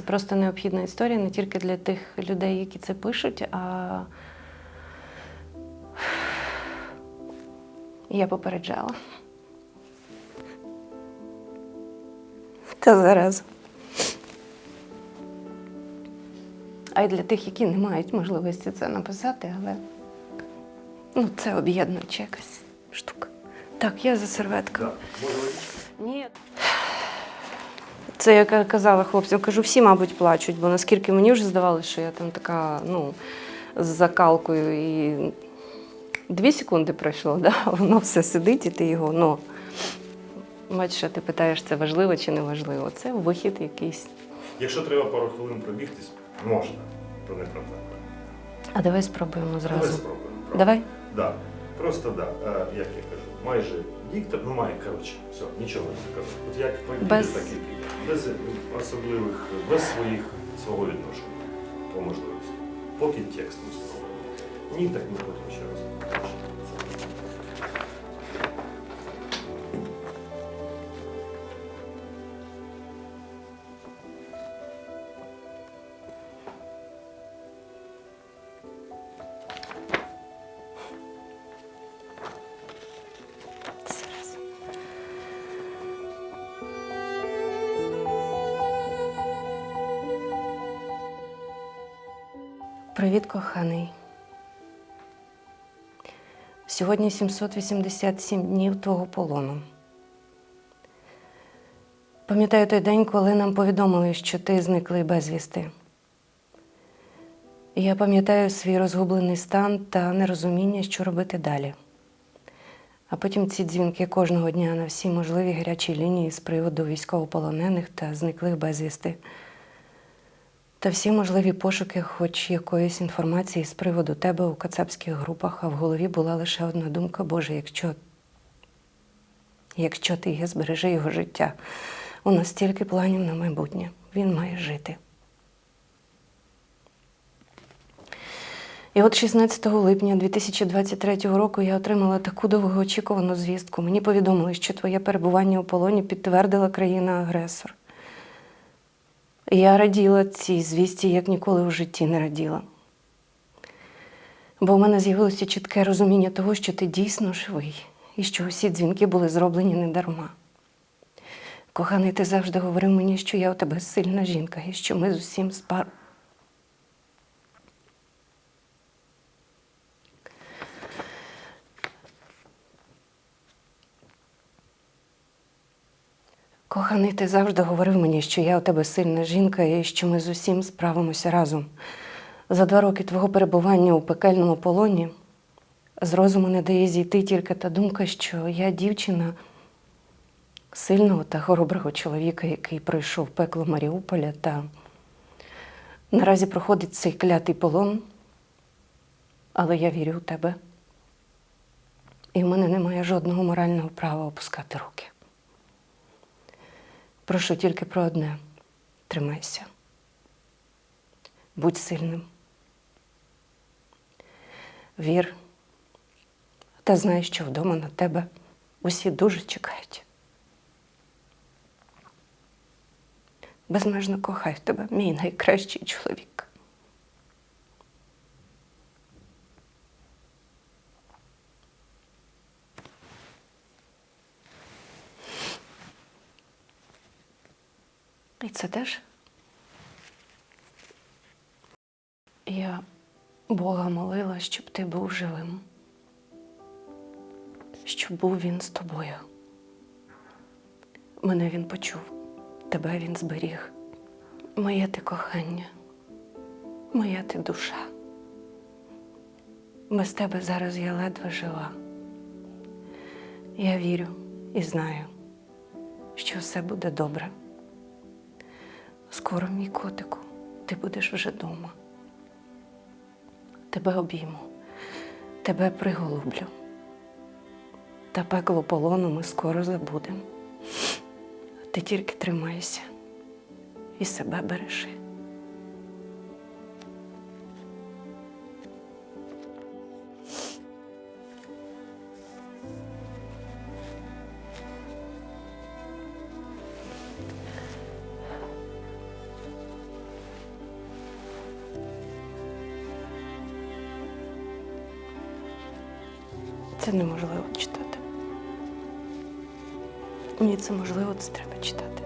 Це просто необхідна історія не тільки для тих людей, які це пишуть, а я попереджала. Та зараз. А й для тих, які не мають можливості це написати, але ну, це об'єднуюча якась штука. Так, я за серветкою. Ви? Ні. Це я казала хлопцям, кажу, всі, мабуть, плачуть, бо наскільки мені вже здавалося, що я там така, ну, з закалкою і дві секунди пройшло, да? воно все сидить, і ти його, ну. Бачиш, ти питаєш, це важливо чи не важливо. Це вихід якийсь. Якщо треба пару хвилин пробігтись, можна, то не проблема. А давай спробуємо зразу. Давай спробуємо. правда. Давай. Да. Просто да. е, як я кажу, майже диктор, ну має, коротше, все, нічого не кажу. От як поїде, Без- так і піде. Без особливих, без своїх свого відношення по можливості. Поки текстом спробуємо. Ні, так не потім ще раз. Привіт, коханий. Сьогодні 787 днів твого полону. Пам'ятаю той день, коли нам повідомили, що ти зниклий безвісти. Я пам'ятаю свій розгублений стан та нерозуміння, що робити далі. А потім ці дзвінки кожного дня на всі можливі гарячі лінії з приводу військовополонених та зниклих безвісти. Та всі можливі пошуки, хоч якоїсь інформації з приводу тебе у кацапських групах, а в голові була лише одна думка: Боже, якщо, якщо ти є, збережи його життя. У нас стільки планів на майбутнє. Він має жити. І от 16 липня 2023 року я отримала таку довгоочікувану звістку. Мені повідомили, що твоє перебування у полоні підтвердила країна-агресор. Я раділа цій звісті, як ніколи в житті не раділа. Бо в мене з'явилося чітке розуміння того, що ти дійсно живий, і що усі дзвінки були зроблені не дарма. Коханий, ти завжди говорив мені, що я у тебе сильна жінка, і що ми з усім спар. Коханий, ти завжди говорив мені, що я у тебе сильна жінка і що ми з усім справимося разом. За два роки твого перебування у пекельному полоні з розуму не дає зійти тільки та думка, що я дівчина сильного та хороброго чоловіка, який пройшов пекло Маріуполя та наразі проходить цей клятий полон. Але я вірю у тебе. І в мене немає жодного морального права опускати руки. Прошу тільки про одне: тримайся. Будь сильним. Вір. Та знай, що вдома на тебе усі дуже чекають. Безмежно кохаю тебе, мій найкращий чоловік. Це теж. Я Бога молила, щоб ти був живим, щоб був він з тобою. Мене він почув, тебе він зберіг. Моє ти кохання, моя ти душа. Без тебе зараз я ледве жива. Я вірю і знаю, що все буде добре. Скоро, мій котику, ти будеш вже дома. Тебе обійму, тебе приголублю. Та пекло полону ми скоро забудемо. Ти тільки тримайся і себе бережи. Це неможливо читати. Ні, це можливо, це треба читати.